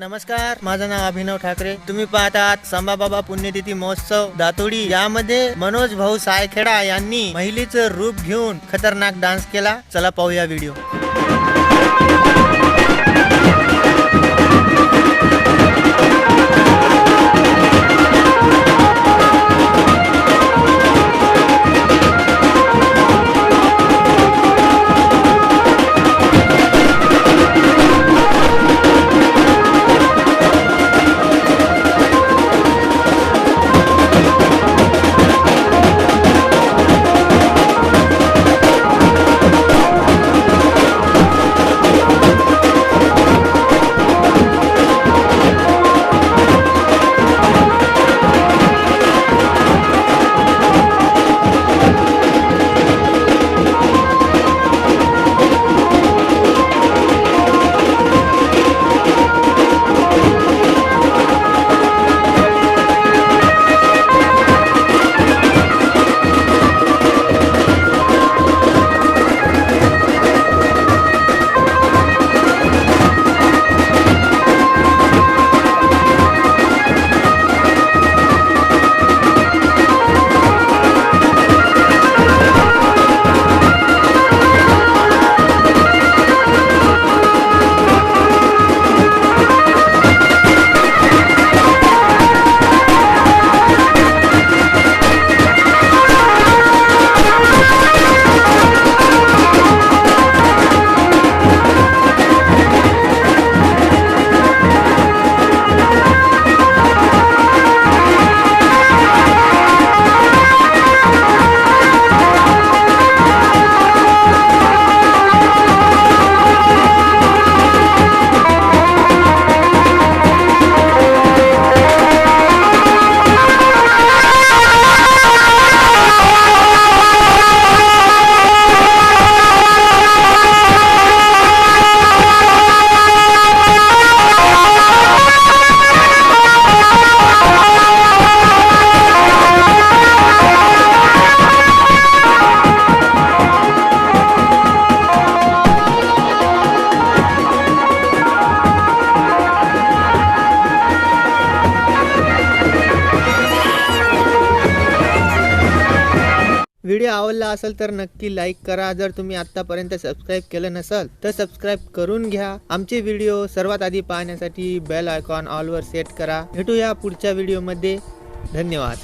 नमस्कार माझं नाव अभिनव ठाकरे. तुम्ही पाहतात संभाबाबा पुण्यतिथी महोत्सव दातोडी. यामध्ये मनोज भाऊ सायखेडा यांनी महिलेचं रूप घेऊन खतरनाक डान्स केला. चला पाहूया व्हिडिओ. व्हिडिओ आवडला असेल तर नक्की लाईक करा. जर तुम्ही आत्तापर्यंत सबस्क्राईब केलं नसेल तर सबस्क्राईब करून घ्या. आमचे व्हिडिओ सर्वात आधी पाहण्यासाठी बेल आयकॉन ऑलवर सेट करा. भेटूया पुढच्या व्हिडिओमध्ये धन्यवाद.